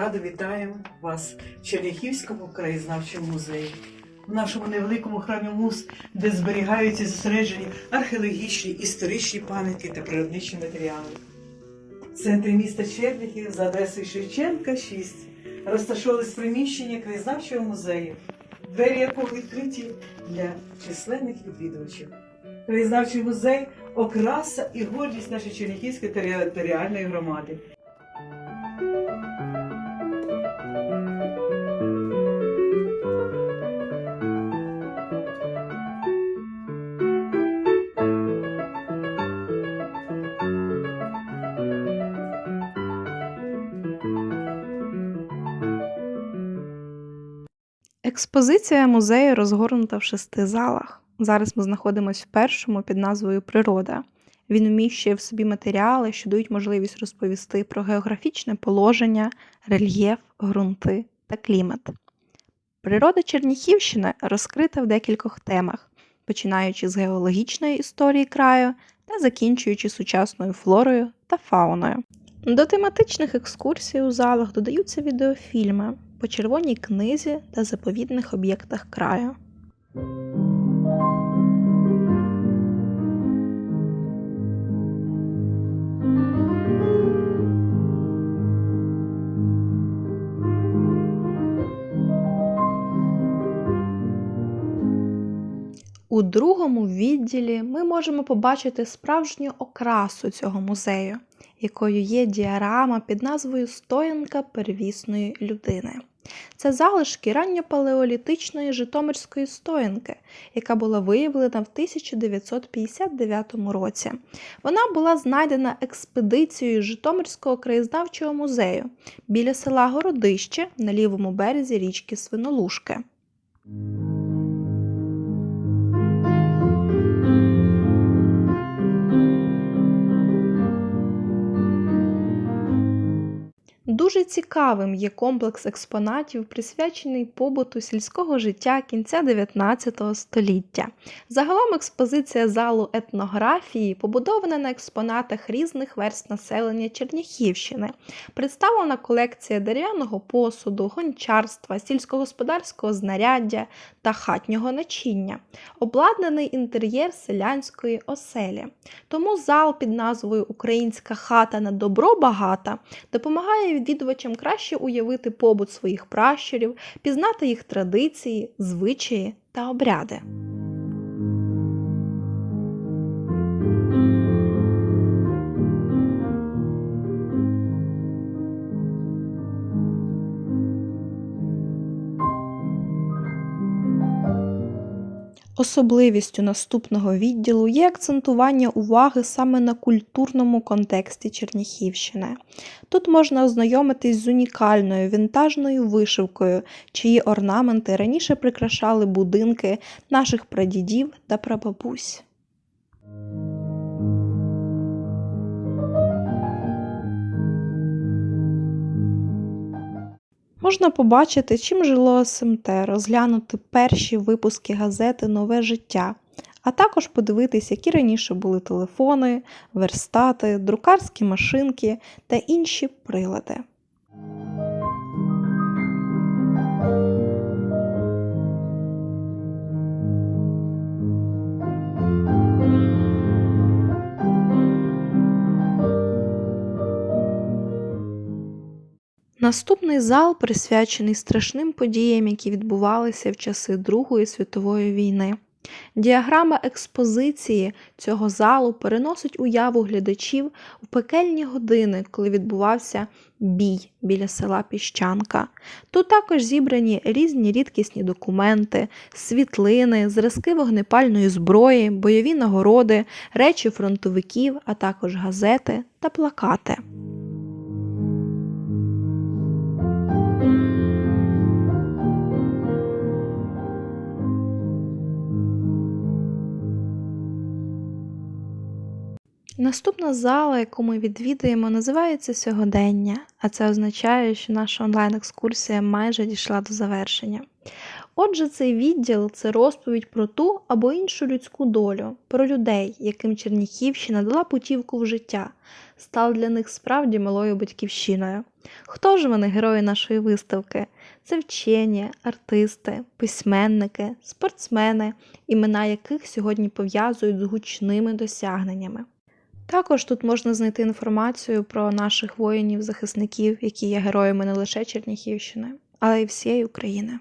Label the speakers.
Speaker 1: радо вітаємо вас в Черняхівському краєзнавчому музеї. В нашому невеликому храмі муз, де зберігаються зосереджені археологічні, історичні пам'ятки та природничі матеріали. В центрі міста Черняхів за адресою Шевченка 6 розташовувалось приміщення краєзнавчого музею, двері якого відкриті для численних відвідувачів. Краєзнавчий музей окраса і гордість нашої Черняхівської територіальної громади.
Speaker 2: Експозиція музею розгорнута в шести залах. Зараз ми знаходимося в першому під назвою Природа. Він вміщує в собі матеріали, що дають можливість розповісти про географічне положення, рельєф, ґрунти та клімат. Природа Черніхівщини розкрита в декількох темах, починаючи з геологічної історії краю та закінчуючи сучасною флорою та фауною. До тематичних екскурсій у залах додаються відеофільми по червоній книзі та заповідних об'єктах краю. У другому відділі ми можемо побачити справжню окрасу цього музею, якою є діарама під назвою Стоянка первісної людини. Це залишки ранньопалеолітичної Житомирської стоянки, яка була виявлена в 1959 році. Вона була знайдена експедицією Житомирського краєзнавчого музею біля села Городище на лівому березі річки Свинолушки. Дуже цікавим є комплекс експонатів, присвячений побуту сільського життя кінця 19 століття. Загалом експозиція залу етнографії побудована на експонатах різних верст населення Черніхівщини. Представлена колекція дерев'яного посуду, гончарства, сільськогосподарського знаряддя та хатнього начиння, обладнаний інтер'єр селянської оселі. Тому зал під назвою Українська хата на добро багата допомагає відвідувачам краще уявити побут своїх пращурів, пізнати їх традиції, звичаї та обряди. Особливістю наступного відділу є акцентування уваги саме на культурному контексті Черніхівщини. Тут можна ознайомитись з унікальною вінтажною вишивкою, чиї орнаменти раніше прикрашали будинки наших прадідів та прабабусь. Можна побачити, чим жило СМТ, розглянути перші випуски газети Нове життя, а також подивитись, які раніше були телефони, верстати, друкарські машинки та інші прилади. Наступний зал присвячений страшним подіям, які відбувалися в часи Другої світової війни. Діаграма експозиції цього залу переносить уяву глядачів у пекельні години, коли відбувався бій біля села Піщанка. Тут також зібрані різні рідкісні документи, світлини, зразки вогнепальної зброї, бойові нагороди, речі фронтовиків, а також газети та плакати. Наступна зала, яку ми відвідуємо, називається Сьогодення, а це означає, що наша онлайн-екскурсія майже дійшла до завершення. Отже, цей відділ це розповідь про ту або іншу людську долю, про людей, яким Черніхівщина дала путівку в життя, стала для них справді малою батьківщиною. Хто ж вони, герої нашої виставки? Це вчені, артисти, письменники, спортсмени, імена яких сьогодні пов'язують з гучними досягненнями. Також тут можна знайти інформацію про наших воїнів-захисників, які є героями не лише Черніхівщини, але й всієї України.